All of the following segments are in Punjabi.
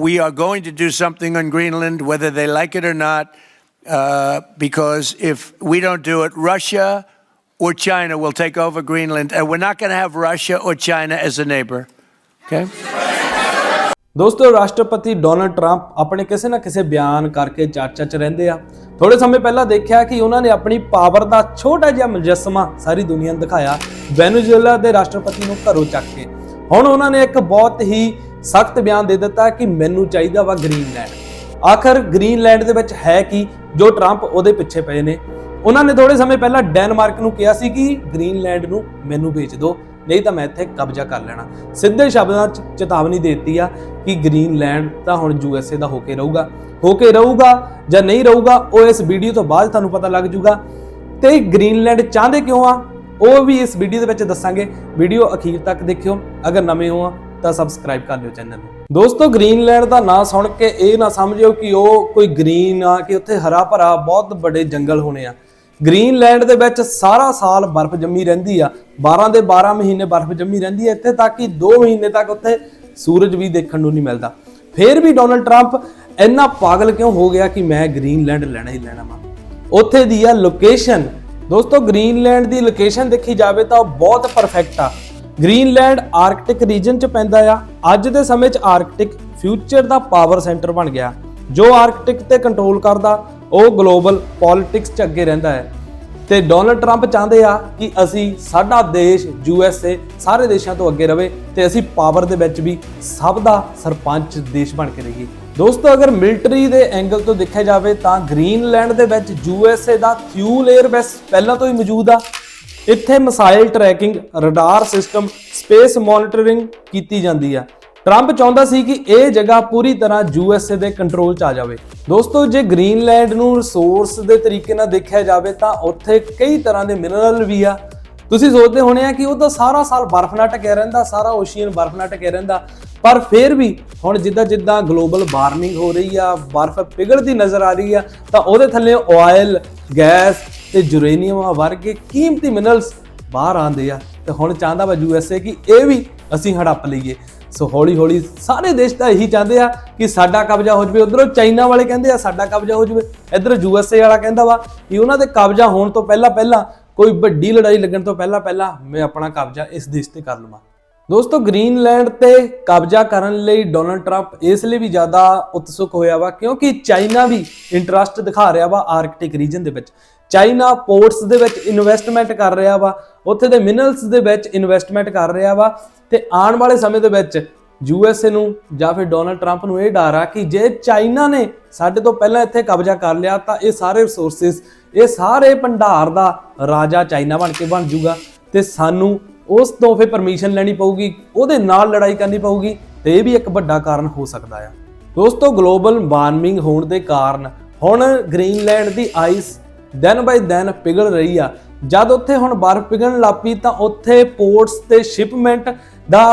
We are going to do something on Greenland, whether they like it or not, uh, because if we don't do it, Russia or China will take over Greenland, and we're not going to have Russia or China as a neighbor. Okay? ਦੋਸਤੋ ਰਾਸ਼ਟਰਪਤੀ ਡੋਨਲਡ ਟਰੰਪ ਆਪਣੇ ਕਿਸੇ ਨਾ ਕਿਸੇ ਬਿਆਨ ਕਰਕੇ ਚਰਚਾ 'ਚ ਰਹਿੰਦੇ ਆ ਥੋੜੇ ਸਮੇਂ ਪਹਿਲਾਂ ਦੇਖਿਆ ਕਿ ਉਹਨਾਂ ਨੇ ਆਪਣੀ ਪਾਵਰ ਦਾ ਛੋਟਾ ਜਿਹਾ ਮੁਜੱਸਮਾ ਸਾਰੀ ਦੁਨੀਆ ਨੂੰ ਦਿਖਾਇਆ ਵੈਨੇਜ਼ੁਏਲਾ ਦੇ ਰਾਸ਼ਟਰਪਤੀ ਨੂੰ ਘਰੋਂ ਚੱਕ ਕੇ ਹੁਣ ਉਹਨਾਂ ਨੇ ਇੱਕ ਬਹੁਤ ਹੀ ਸਖਤ ਬਿਆਨ ਦੇ ਦਿੱਤਾ ਕਿ ਮੈਨੂੰ ਚਾਹੀਦਾ ਵਾ ਗ੍ਰੀਨਲੈਂਡ। ਆਖਰ ਗ੍ਰੀਨਲੈਂਡ ਦੇ ਵਿੱਚ ਹੈ ਕੀ ਜੋ ਟਰੰਪ ਉਹਦੇ ਪਿੱਛੇ ਪਏ ਨੇ? ਉਹਨਾਂ ਨੇ ਥੋੜੇ ਸਮੇਂ ਪਹਿਲਾਂ ਡੈਨਮਾਰਕ ਨੂੰ ਕਿਹਾ ਸੀ ਕਿ ਗ੍ਰੀਨਲੈਂਡ ਨੂੰ ਮੈਨੂੰ ਵੇਚ ਦਿਓ, ਨਹੀਂ ਤਾਂ ਮੈਂ ਇੱਥੇ ਕਬਜ਼ਾ ਕਰ ਲੈਣਾ। ਸਿੱਧੇ ਸ਼ਬਦਾਂ 'ਚ, ਚੇਤਾਵਨੀ ਦੇ ਦਿੱਤੀ ਆ ਕਿ ਗ੍ਰੀਨਲੈਂਡ ਤਾਂ ਹੁਣ ਯੂਐਸਏ ਦਾ ਹੋ ਕੇ ਰਹੂਗਾ। ਹੋ ਕੇ ਰਹੂਗਾ ਜਾਂ ਨਹੀਂ ਰਹੂਗਾ, ਉਹ ਇਸ ਵੀਡੀਓ ਤੋਂ ਬਾਅਦ ਤੁਹਾਨੂੰ ਪਤਾ ਲੱਗ ਜੂਗਾ। ਤੇ ਗ੍ਰੀਨਲੈਂਡ ਚਾਹੁੰਦੇ ਕਿਉਂ ਆ? ਉਹ ਵੀ ਇਸ ਵੀਡੀਓ ਦੇ ਵਿੱਚ ਦੱਸਾਂਗੇ। ਵੀਡੀਓ ਅਖੀਰ ਤੱਕ ਦੇਖਿਓ। ਅਗਰ ਨਵੇਂ ਹੋ ਆ ਤਾਂ ਸਬਸਕ੍ਰਾਈਬ ਕਰ ਲਿਓ ਚੈਨਲ ਨੂੰ। ਦੋਸਤੋ ਗ੍ਰੀਨਲੈਂਡ ਦਾ ਨਾਂ ਸੁਣ ਕੇ ਇਹ ਨਾ ਸਮਝਿਓ ਕਿ ਉਹ ਕੋਈ ਗ੍ਰੀਨ ਆ, ਕਿ ਉੱਥੇ ਹਰਾ ਭਰਾ ਬਹੁਤ ਵੱਡੇ ਜੰਗਲ ਹੋਣੇ ਆ। ਗ੍ਰੀਨਲੈਂਡ ਦੇ ਵਿੱਚ ਸਾਰਾ ਸਾਲ ਬਰਫ਼ ਜੰਮੀ ਰਹਿੰਦੀ ਆ। 12 ਦੇ 12 ਮਹੀਨੇ ਬਰਫ਼ ਜੰਮੀ ਰਹਿੰਦੀ ਹੈ ਇੱਥੇ ਤੱਕ ਕਿ 2 ਮਹੀਨੇ ਤੱਕ ਉੱਥੇ ਸੂਰਜ ਵੀ ਦੇਖਣ ਨੂੰ ਨਹੀਂ ਮਿਲਦਾ। ਫਿਰ ਵੀ ਡੋਨਲਡ ਟਰੰਪ ਇੰਨਾ ਪਾਗਲ ਕਿਉਂ ਹੋ ਗਿਆ ਕਿ ਮੈਂ ਗ੍ਰੀਨਲੈਂਡ ਲੈਣਾ ਹੀ ਲੈਣਾ ਵਾ? ਉੱਥੇ ਦੀ ਆ ਲੋਕੇਸ਼ਨ ਦੋਸਤੋ ਗ੍ਰੀਨਲੈਂਡ ਦੀ ਲੋਕੇਸ਼ਨ ਦੇਖੀ ਜਾਵੇ ਤਾਂ ਉਹ ਬਹੁਤ ਪਰਫੈਕਟ ਆ। ਗ੍ਰੀਨਲੈਂਡ ਆਰਕਟਿਕ ਰੀਜਨ ਚ ਪੈਂਦਾ ਆ। ਅੱਜ ਦੇ ਸਮੇਂ ਚ ਆਰਕਟਿਕ ਫਿਊਚਰ ਦਾ ਪਾਵਰ ਸੈਂਟਰ ਬਣ ਗਿਆ। ਜੋ ਆਰਕਟਿਕ ਤੇ ਕੰਟਰੋਲ ਕਰਦਾ, ਉਹ ਗਲੋਬਲ ਪੋਲਿਟਿਕਸ ਚ ਅੱਗੇ ਰਹਿੰਦਾ ਹੈ। ਤੇ ਡੋਨਲਡ ਟਰੰਪ ਚਾਹੁੰਦੇ ਆ ਕਿ ਅਸੀਂ ਸਾਡਾ ਦੇਸ਼ ਯੂਐਸਏ ਸਾਰੇ ਦੇਸ਼ਾਂ ਤੋਂ ਅੱਗੇ ਰਵੇ ਤੇ ਅਸੀਂ ਪਾਵਰ ਦੇ ਵਿੱਚ ਵੀ ਸਭ ਦਾ ਸਰਪੰਚ ਦੇਸ਼ ਬਣ ਕੇ ਰਹੀਏ। ਦੋਸਤੋ, ਅਗਰ ਮਿਲਟਰੀ ਦੇ ਐਂਗਲ ਤੋਂ ਦੇਖਿਆ ਜਾਵੇ ਤਾਂ ਗ੍ਰੀਨਲੈਂਡ ਦੇ ਵਿੱਚ ਯੂਐਸਏ ਦਾ ਫਿਊਲ 에ਅਰ ਬੇਸ ਪਹਿਲਾਂ ਤੋਂ ਹੀ ਮੌਜੂਦ ਆ। ਇੱਥੇ missile tracking, radar system, space monitoring ਕੀਤੀ ਜਾਂਦੀ ਆ। ਟਰੰਪ ਚਾਹੁੰਦਾ ਸੀ ਕਿ ਇਹ ਜਗ੍ਹਾ ਪੂਰੀ ਤਰ੍ਹਾਂ ਯੂਐਸਏ ਦੇ ਕੰਟਰੋਲ 'ਚ ਆ ਜਾਵੇ। ਦੋਸਤੋ, ਜੇ ਗ੍ਰੀਨਲੈਂਡ ਨੂੰ ਰਿਸੋਰਸ ਦੇ ਤਰੀਕੇ ਨਾਲ ਦੇਖਿਆ ਜਾਵੇ ਤਾਂ ਉੱਥੇ ਕਈ ਤਰ੍ਹਾਂ ਦੇ ਮਿਨਰਲ ਵੀ ਆ। ਤੁਸੀਂ ਸੋਚਦੇ ਹੋਣੇ ਆ ਕਿ ਉਹ ਤਾਂ ਸਾਰਾ ਸਾਲ ਬਰਫ਼ ਨਾਲ ਢਕਿਆ ਰਹਿੰਦਾ, ਸਾਰਾ ਓਸ਼ੀਅਨ ਬਰਫ਼ ਨਾਲ ਢਕਿਆ ਰਹਿੰਦਾ। ਪਰ ਫਿਰ ਵੀ ਹੁਣ ਜਿੱਦਾਂ ਜਿੱਦਾਂ ਗਲੋਬਲ ਵਾਰਮਿੰਗ ਹੋ ਰਹੀ ਆ, ਬਰਫ਼ ਪਿਘਲਦੀ ਨਜ਼ਰ ਆ ਰਹੀ ਆ, ਤਾਂ ਉਹਦੇ ਥੱਲੇ ਆਇਲ ਗੈਸ ਤੇ ਯੂਰੇਨੀਅਮ ਵਰਗੇ ਕੀਮਤੀ ਮਿਨਰਲਸ ਬਾਹਰ ਆਉਂਦੇ ਆ। ਤੇ ਹੁਣ ਚਾਹੁੰਦਾ ਵਾ ਯੂਐਸਏ ਕਿ ਇਹ ਵੀ ਅਸੀਂ ਹੜੱਪ ਲਈਏ। ਸੋ ਹੌਲੀ ਹੌਲੀ ਸਾਰੇ ਦੇਸ਼ ਤਾਂ ਇਹੀ ਚਾਹੁੰਦੇ ਆ ਕਿ ਸਾਡਾ ਕਬਜ਼ਾ ਹੋ ਜਾਵੇ। ਉਧਰੋਂ ਚਾਈਨਾ ਵਾਲੇ ਕਹਿੰਦੇ ਆ, ਸਾਡਾ ਕਬਜ਼ਾ ਹੋ ਜਾਵੇ। ਇੱਧਰ ਯੂਐਸਏ ਵਾਲਾ ਕਹਿੰਦਾ ਵਾ ਕਿ ਉਹਨਾਂ ਦੇ ਕਬਜ਼ਾ ਹੋਣ ਤੋਂ ਪਹਿਲਾਂ ਪਹਿਲਾਂ ਕੋਈ ਵੱਡੀ ਲੜਾਈ ਲੱਗਣ ਤੋਂ ਪਹਿਲਾਂ ਪਹਿਲਾਂ ਮੈਂ ਆਪਣਾ ਕਬਜ਼ਾ ਇਸ ਦੇਸ਼ ਤੇ ਕਰ ਲਵਾਂ। ਦੋਸਤੋ, ਗ੍ਰੀਨਲੈਂਡ ਤੇ ਕਬਜ਼ਾ ਕਰਨ ਲਈ ਡੋਨਲਡ ਟਰੰਪ ਇਸ ਲਈ ਵੀ ਜ਼ਿਆਦਾ ਉਤਸੁਕ ਹੋਇਆ ਵਾ ਕਿਉਂਕਿ ਚਾਈਨਾ ਵੀ ਇੰਟਰਸਟ ਦਿਖਾ ਰਿਹਾ ਵਾ ਆਰਕਟਿਕ ਰੀਜਨ ਦੇ ਵਿੱਚ। ਚਾਈਨਾ ਪੋਰਟਸ ਦੇ ਵਿੱਚ ਇਨਵੈਸਟਮੈਂਟ ਕਰ ਰਿਹਾ ਵਾ, ਉੱਥੇ ਦੇ ਮਿਨਰਲਸ ਦੇ ਵਿੱਚ ਇਨਵੈਸਟਮੈਂਟ ਕਰ ਰਿਹਾ ਵਾ ਤੇ ਆਉਣ ਵਾਲੇ ਸਮੇਂ ਦੇ ਵਿੱਚ ਯੂਐਸਏ ਨੂੰ ਜਾਂ ਫਿਰ ਡੋਨਲਡ ਟਰੰਪ ਨੂੰ ਇਹ ਡਰ ਆ ਕਿ ਜੇ ਚਾਈਨਾ ਨੇ ਸਾਡੇ ਤੋਂ ਪਹਿਲਾਂ ਇੱਥੇ ਕਬਜ਼ਾ ਕਰ ਲਿਆ ਤਾਂ ਇਹ ਸਾਰੇ ਰਿਸੋਰਸਸ ਇਹ ਸਾਰੇ ਭੰਡਾਰ ਦਾ ਰਾਜਾ ਚਾਈਨਾ ਬਣ ਕੇ ਬਣ ਜਾਊਗਾ ਤੇ ਸਾਨੂੰ ਉਸ ਤੋਂ ਫਿਰ ਪਰਮਿਸ਼ਨ ਲੈਣੀ ਪਊਗੀ, ਉਹਦੇ ਨਾਲ ਲੜਾਈ ਕਰਨੀ ਪਊਗੀ ਤੇ ਇਹ ਵੀ ਇੱਕ ਵੱਡਾ ਕਾਰਨ ਹੋ ਸਕਦਾ ਆ। ਦੋਸਤੋ ਗਲੋਬਲ ਵਾਰਮਿੰਗ ਹੋਣ ਦੇ ਕਾਰਨ ਹੁਣ ਗ੍ਰੀਨਲੈਂਡ ਦੀ ਆਈਸ ਦਿਨ ਬਾਈ ਦਿਨ ਪਿਘਲ ਰਹੀ ਆ। ਜਦ ਉੱਥੇ ਹੁਣ ਬਰਫ਼ ਪਿਘਲਣ ਲੱਪੀ ਤਾਂ ਉੱਥੇ ਪੋਰਟਸ ਤੇ ਸ਼ਿਪਮੈਂਟ ਦਾ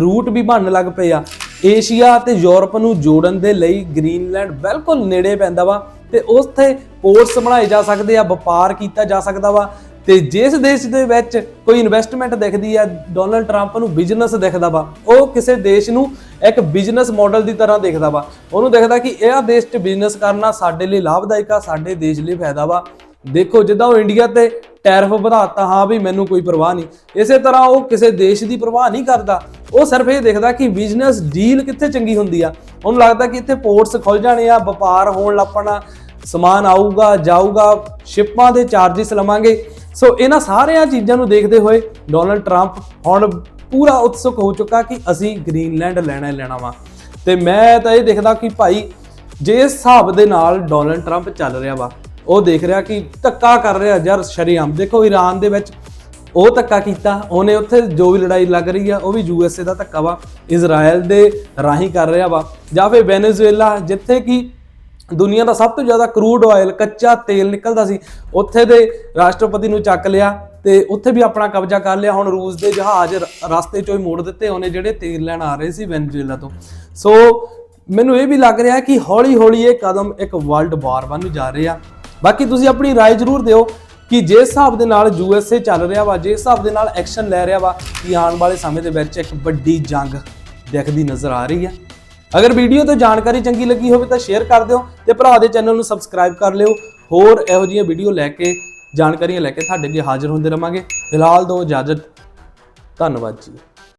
ਰੂਟ ਵੀ ਬਣਨ ਲੱਗ ਪਏ ਆ ਏਸ਼ੀਆ ਤੇ ਯੂਰਪ ਨੂੰ ਜੋੜਨ ਦੇ ਲਈ ਗ੍ਰੀਨਲੈਂਡ ਬਿਲਕੁਲ ਨੇੜੇ ਪੈਂਦਾ ਵਾ। ਤੇ ਉੱਥੇ ਪੋਰਟਸ ਬਣਾਏ ਜਾ ਸਕਦੇ ਆ, ਵਪਾਰ ਕੀਤਾ ਜਾ ਸਕਦਾ ਵਾ। ਤੇ ਜਿਸ ਦੇਸ਼ ਦੇ ਵਿੱਚ ਕੋਈ ਇਨਵੈਸਟਮੈਂਟ ਦਿਖਦੀ ਆ ਡੋਨਲਡ ਟਰੰਪ ਨੂੰ ਬਿਜ਼ਨਸ ਦਿਖਦਾ ਵਾ, ਉਹ ਕਿਸੇ ਦੇਸ਼ ਨੂੰ ਇੱਕ ਬਿਜ਼ਨਸ ਮਾਡਲ ਦੀ ਤਰ੍ਹਾਂ ਦੇਖਦਾ ਵਾ। ਉਹਨੂੰ ਦੇਖਦਾ ਕਿ ਇਹ ਦੇਸ਼ 'ਚ ਬਿਜ਼ਨਸ ਕਰਨਾ ਸਾਡੇ ਲਈ ਲਾਭਦਾਇਕ ਆ, ਸਾਡੇ ਦੇਸ਼ ਲਈ ਫਾਇਦਾ ਵਾ। ਦੇਖੋ, ਜਿੱਦਾਂ ਉਹ ਇੰਡੀਆ ਤੇ ਟੈਰਿਫ ਵਧਾਤਾ, ਹਾਂ ਵੀ ਮੈਨੂੰ ਕੋਈ ਪਰਵਾਹ ਨਹੀਂ। ਇਸੇ ਤਰ੍ਹਾਂ ਉਹ ਕਿਸੇ ਦੇਸ਼ ਦੀ ਪਰਵਾਹ ਨਹੀਂ ਕਰਦਾ। ਉਹ ਸਿਰਫ ਇਹ ਦੇਖਦਾ ਕਿ ਬਿਜ਼ਨਸ ਡੀਲ ਕਿੱਥੇ ਚੰਗੀ ਹੁੰਦੀ ਆ। ਉਹਨੂੰ ਲੱਗਦਾ ਕਿ ਇੱਥੇ ਪੋਰਟਸ ਖੁੱਲ ਜਾਣੇ ਆ, ਵਪਾਰ ਹੋਣ ਲੱਪਣਾ ਸਮਾਨ ਆਊਗਾ, ਜਾਊਗਾ, ਸ਼ਿਪਾਂ ਦੇ ਚਾਰजेस ਲਵਾਂਗੇ। ਸੋ ਇਹਨਾਂ ਸਾਰਿਆਂ ਚੀਜ਼ਾਂ ਨੂੰ ਦੇਖਦੇ ਹੋਏ ਡੋਨਲਡ ਟਰੰਪ ਹੁਣ ਪੂਰਾ ਉਤਸੁਕ ਹੋ ਚੁੱਕਾ ਕਿ ਅਸੀਂ ਗ੍ਰੀਨਲੈਂਡ ਲੈਣਾ ਹੀ ਲੈਣਾ ਵਾ। ਤੇ ਮੈਂ ਤਾਂ ਇਹ ਦੇਖਦਾ ਕਿ ਭਾਈ, ਜੇ ਹਿਸਾਬ ਦੇ ਨਾਲ ਡੋਨਲਡ ਟਰੰਪ ਚੱਲ ਰਿਹਾ ਵਾ, ਉਹ ਦੇਖ ਰਿਹਾ ਕਿ ਧੱਕਾ ਕਰ ਰਿਹਾ ਯਾਰ ਸ਼ਰੀਆਮ। ਦੇਖੋ ਈਰਾਨ ਦੇ ਵਿੱਚ ਉਹ ਧੱਕਾ ਕੀਤਾ, ਉਹਨੇ ਉੱਥੇ ਜੋ ਵੀ ਲੜਾਈ ਲੱਗ ਰਹੀ ਆ, ਉਹ ਵੀ ਯੂਐਸਏ ਦਾ ਧੱਕਾ ਵਾ ਇਜ਼ਰਾਈਲ ਦੇ ਰਾਹੀਂ ਕਰ ਰਿਹਾ ਵਾ। ਜਾਂ ਫਿਰ ਵੈਨੇਜ਼ੁਏਲਾ ਜਿੱਥੇ ਕਿ ਦੁਨੀਆ ਦਾ ਸਭ ਤੋਂ ਜ਼ਿਆਦਾ ਕਰੂਡ ਆਇਲ ਕੱਚਾ ਤੇਲ ਨਿਕਲਦਾ ਸੀ ਉੱਥੇ ਦੇ ਰਾਸ਼ਟਰਪਤੀ ਨੂੰ ਚੱਕ ਲਿਆ ਤੇ ਉੱਥੇ ਵੀ ਆਪਣਾ ਕਬਜ਼ਾ ਕਰ ਲਿਆ ਹੁਣ ਰੂਸ ਦੇ ਜਹਾਜ਼ ਰ- ਰਸਤੇ ਚੋਂ ਹੀ ਮੋੜ ਦਿੱਤੇ ਉਹਨੇ ਜਿਹੜੇ ਤੇਲ ਲੈਣ ਆ ਰਹੇ ਸੀ ਵੈਨੇਜ਼ੁਏਲਾ ਤੋਂ ਸੋ ਮੈਨੂੰ ਇਹ ਵੀ ਲੱਗ ਰਿਹਾ ਕਿ ਹੌਲੀ ਹੌਲੀ ਇਹ ਕਦਮ ਇੱਕ ਵਰਲਡ ਵਾਰ ਵੱਲ ਨੂੰ ਜਾ ਰਹੇ ਆ ਬਾਕੀ ਤੁਸੀਂ ਆਪਣੀ رائے ਜ਼ਰੂਰ ਦਿਓ ਕਿ ਜਿਸ ਹਿਸਾਬ ਦੇ ਨਾਲ ਯੂਐਸਏ ਚੱਲ ਰਿਹਾ ਵਾ ਜਿਸ ਹਿਸਾਬ ਦੇ ਨਾਲ ਐਕਸ਼ਨ ਲੈ ਰਿਹਾ ਵਾ ਕਿ ਆਉਣ ਵਾਲੇ ਸਮੇਂ ਦੇ ਵਿੱਚ ਇੱਕ ਵੱਡੀ ਜੰਗ ਦਿਖਦੀ ਨਜ਼ਰ ਆ ਰਹੀ ਆ ਅਗਰ ਵੀਡੀਓ ਤੋਂ ਜਾਣਕਾਰੀ ਚੰਗੀ ਲੱਗੀ ਹੋਵੇ ਤਾਂ ਸ਼ੇਅਰ ਕਰ ਦਿਓ ਤੇ ਭਰਾ ਦੇ ਚੈਨਲ ਨੂੰ ਸਬਸਕ੍ਰਾਈਬ ਕਰ ਲਿਓ। ਹੋਰ ਇਹੋ ਜਿਹੀਆਂ ਵੀਡੀਓ ਲੈ ਕੇ, ਜਾਣਕਾਰੀਆਂ ਲੈ ਕੇ ਤੁਹਾਡੇ ਅੱਗੇ ਹਾਜ਼ਰ ਹੁੰਦੇ ਰਵਾਂਗੇ। ਫਿਲਹਾਲ ਦੋ ਇਜਾਜ਼ਤ, ਧੰਨਵਾਦ ਜੀ।